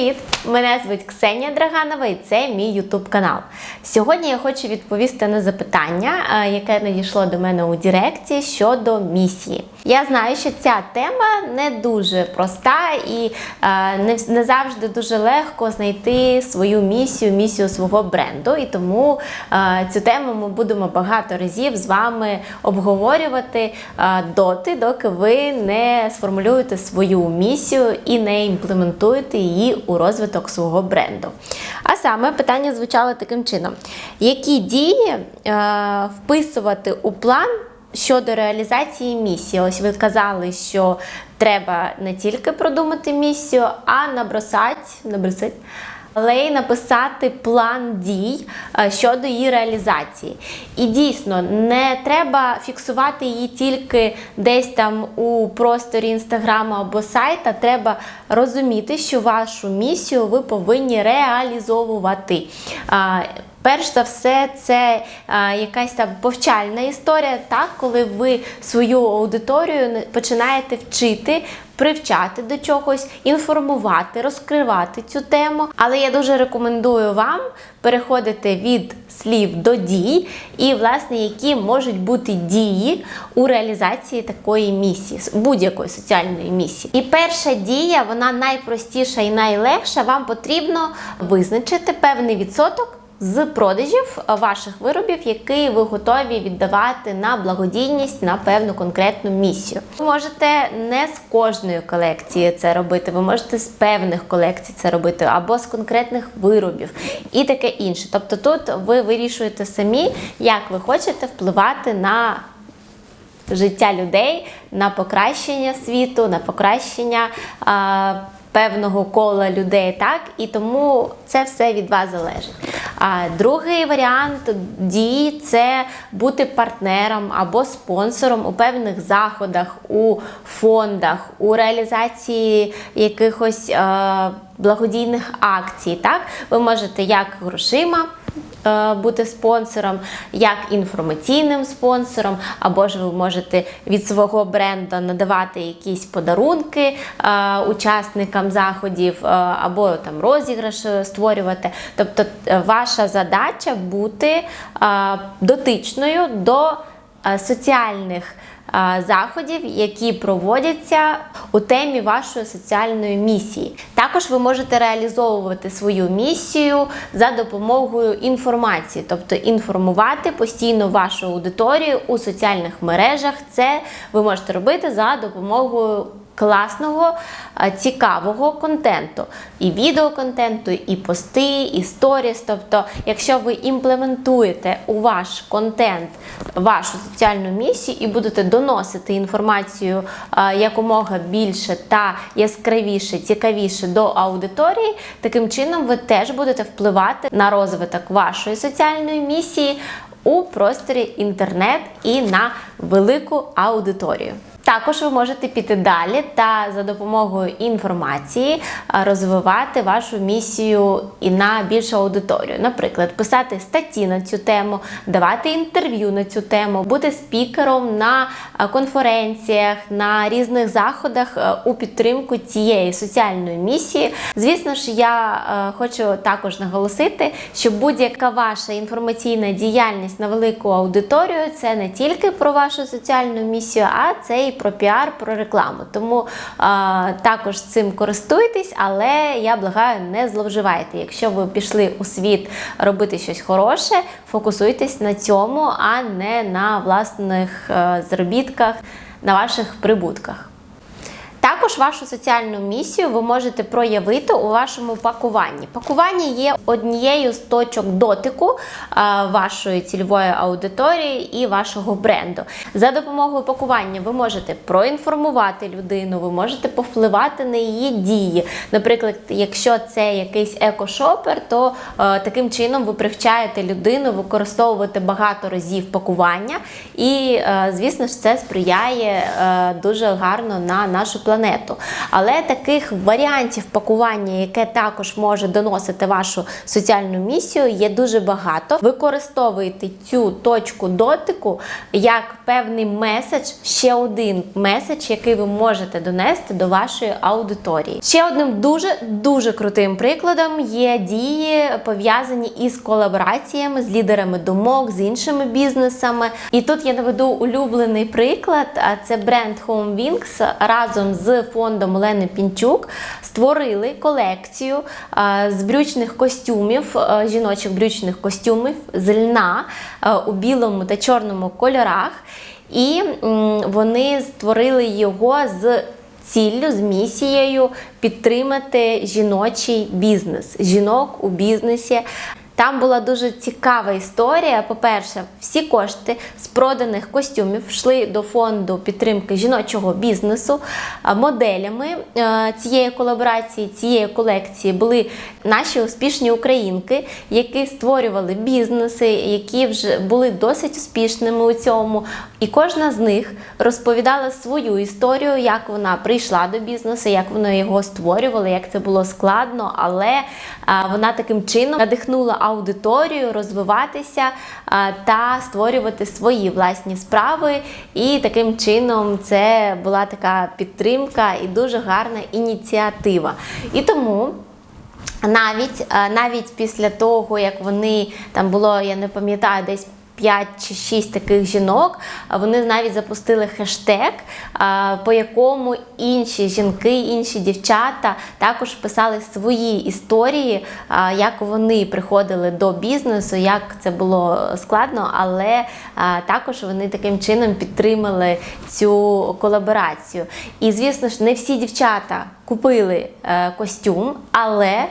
Привіт! Мене звуть Ксенія Драганова і це мій Ютуб канал. Сьогодні я хочу відповісти на запитання, е, яке надійшло до мене у Директі щодо місії. Я знаю, що ця тема не дуже проста і е, не, завжди дуже легко знайти свою місію, місію свого бренду. І тому е, цю тему ми будемо багато разів з вами обговорювати доти, доки ви не сформулюєте свою місію і не імплементуєте її у розвиток свого бренду. А саме питання звучало таким чином: які дії е, вписувати у план? Щодо реалізації місії, ось ви казали, що треба не тільки продумати місію, а набросати, набросати але й написати план дій е, щодо її реалізації. І дійсно не треба фіксувати її тільки десь там у просторі інстаграму або сайта. Треба розуміти, що вашу місію ви повинні реалізовувати. Перш за все, це а, якась там повчальна історія, так, коли ви свою аудиторію починаєте вчити, привчати до чогось, інформувати, розкривати цю тему. Але я дуже рекомендую вам переходити від слів до дій, і, власне, які можуть бути дії у реалізації такої місії, будь-якої соціальної місії. І перша дія, вона найпростіша і найлегша. Вам потрібно визначити певний відсоток з продажів ваших виробів, які ви готові віддавати на благодійність на певну конкретну місію. Ви можете не з кожної колекції це робити, ви можете з певних колекцій це робити, або з конкретних виробів і таке інше. Тобто тут ви вирішуєте самі, як ви хочете впливати на життя людей, на покращення світу, на покращення. Певного кола людей, так і тому це все від вас залежить. А другий варіант дії це бути партнером або спонсором у певних заходах, у фондах, у реалізації якихось е, благодійних акцій. Так, ви можете як грошима бути спонсором, як інформаційним спонсором, або ж ви можете від свого бренду надавати якісь подарунки е, учасникам заходів, е, або там розіграш е, створювати. Тобто, е, ваша задача бути е, дотичною до е, соціальних е, заходів, які проводяться у темі вашої соціальної місії. Також ви можете реалізовувати свою місію за допомогою інформації, тобто інформувати постійно вашу аудиторію у соціальних мережах. Це ви можете робити за допомогою класного, е, цікавого контенту, і відеоконтенту, і пости, і сторіс. Тобто, якщо ви імплементуєте у ваш контент вашу соціальну місію і будете доносити інформацію е, якомога більше та яскравіше, цікавіше до аудиторії, таким чином ви теж будете впливати на розвиток вашої соціальної місії у просторі інтернет і на велику аудиторію. Також ви можете піти далі та за допомогою інформації розвивати вашу місію і на більшу аудиторію. Наприклад, писати статті на цю тему, давати інтерв'ю на цю тему, бути спікером на конференціях, на різних заходах у підтримку цієї соціальної місії. Звісно ж, я хочу також наголосити, що будь-яка ваша інформаційна діяльність на велику аудиторію це не тільки про вашу соціальну місію, а це і про піар, про рекламу. Тому е, також цим користуйтесь, але я благаю, не зловживайте. Якщо ви пішли у світ робити щось хороше, фокусуйтесь на цьому, а не на власних е, заробітках, на ваших прибутках. Також вашу соціальну місію ви можете проявити у вашому пакуванні. Пакування є однією з точок дотику вашої цільової аудиторії і вашого бренду. За допомогою пакування ви можете проінформувати людину, ви можете повпливати на її дії. Наприклад, якщо це якийсь екошопер, то е, таким чином ви привчаєте людину використовувати багато разів пакування, і, е, звісно ж, це сприяє е, дуже гарно на нашу платформу планету. Але таких варіантів пакування, яке також може доносити вашу соціальну місію, є дуже багато. Використовуйте цю точку дотику як певний меседж, ще один меседж, який ви можете донести до вашої аудиторії. Ще одним дуже дуже крутим прикладом є дії пов'язані із колабораціями з лідерами думок, з іншими бізнесами. І тут я наведу улюблений приклад. А це бренд Home Wings разом з фондом Олени Пінчук створили колекцію з брючних костюмів, жіночих брючних костюмів з льна у білому та чорному кольорах. І вони створили його з ціллю, з місією підтримати жіночий бізнес, жінок у бізнесі. Там була дуже цікава історія. По-перше, всі кошти з проданих костюмів йшли до фонду підтримки жіночого бізнесу. Моделями е, цієї колаборації, цієї колекції були наші успішні українки, які створювали бізнеси, які вже були досить успішними у цьому. І кожна з них розповідала свою історію, як вона прийшла до бізнесу, як вона його створювала, як це було складно, але вона таким чином надихнула аудиторію розвиватися та створювати свої власні справи. І таким чином це була така підтримка і дуже гарна ініціатива. І тому. Навіть навіть після того, як вони там було, я не пам'ятаю, десь 5 чи 6 таких жінок, вони навіть запустили хештег, по якому інші жінки, інші дівчата також писали свої історії, як вони приходили до бізнесу, як це було складно, але також вони таким чином підтримали цю колаборацію. І звісно ж, не всі дівчата купили е, костюм, але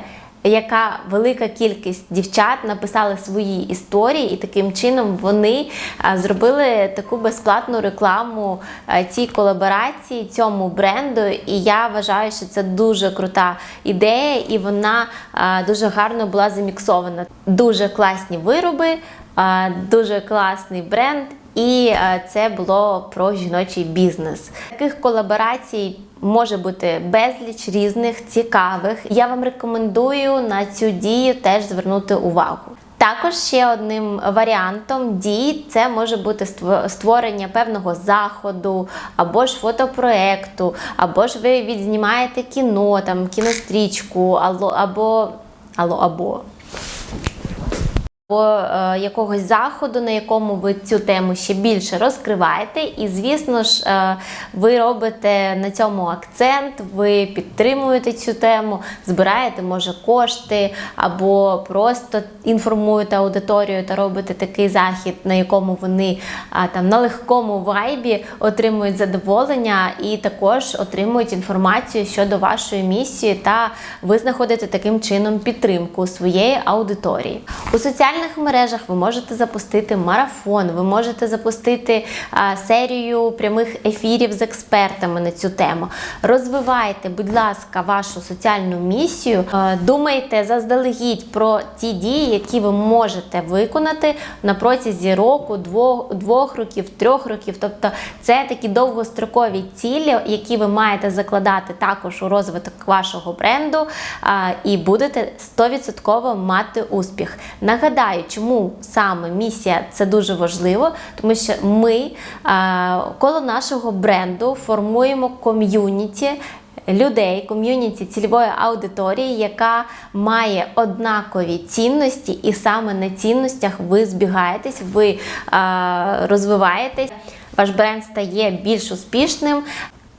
яка велика кількість дівчат написали свої історії, і таким чином вони зробили таку безплатну рекламу цій колаборації, цьому бренду. І я вважаю, що це дуже крута ідея, і вона дуже гарно була заміксована. Дуже класні вироби, дуже класний бренд. І е, це було про жіночий бізнес. Таких колаборацій може бути безліч різних, цікавих. Я вам рекомендую на цю дію теж звернути увагу. Також ще одним варіантом дій це може бути створення певного заходу, або ж фотопроекту, або ж ви відзнімаєте кіно, там кінострічку, або або або. Е, якогось заходу, на якому ви цю тему ще більше розкриваєте. І, звісно ж, е, ви робите на цьому акцент, ви підтримуєте цю тему, збираєте, може, кошти, або просто інформуєте аудиторію та робите такий захід, на якому вони а, там на легкому вайбі отримують задоволення і також отримують інформацію щодо вашої місії, та ви знаходите таким чином підтримку своєї аудиторії. У соціальних мережах ви можете запустити марафон, ви можете запустити а, серію прямих ефірів з експертами на цю тему. Розвивайте, будь ласка, вашу соціальну місію. Е, Думайте заздалегідь про ті дії, які ви можете виконати на протязі року, двох, двох років, трьох років. Тобто це такі довгострокові цілі, які ви маєте закладати також у розвиток вашого бренду, а, і будете 100% мати успіх. Нагадаю, чому саме місія це дуже важливо, тому що ми коло нашого бренду формуємо ком'юніті. Людей, ком'юніті цільової аудиторії, яка має однакові цінності, і саме на цінностях ви збігаєтесь, ви а, розвиваєтесь, ваш бренд стає більш успішним.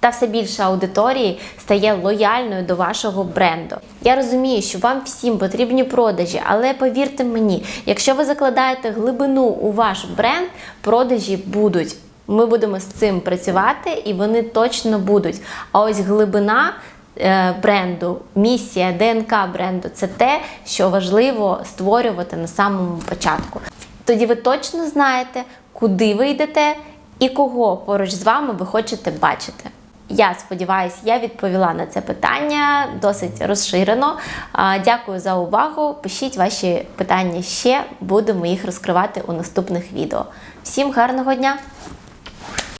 Та все більше аудиторії стає лояльною до вашого бренду. Я розумію, що вам всім потрібні продажі, але повірте мені, якщо ви закладаєте глибину у ваш бренд, продажі будуть. Ми будемо з цим працювати, і вони точно будуть. А ось глибина е, бренду, місія, ДНК бренду це те, що важливо створювати на самому початку. Тоді ви точно знаєте, куди ви йдете і кого поруч з вами ви хочете бачити. Я сподіваюся, я відповіла на це питання досить розширено. Дякую за увагу. Пишіть ваші питання ще, будемо їх розкривати у наступних відео. Всім гарного дня!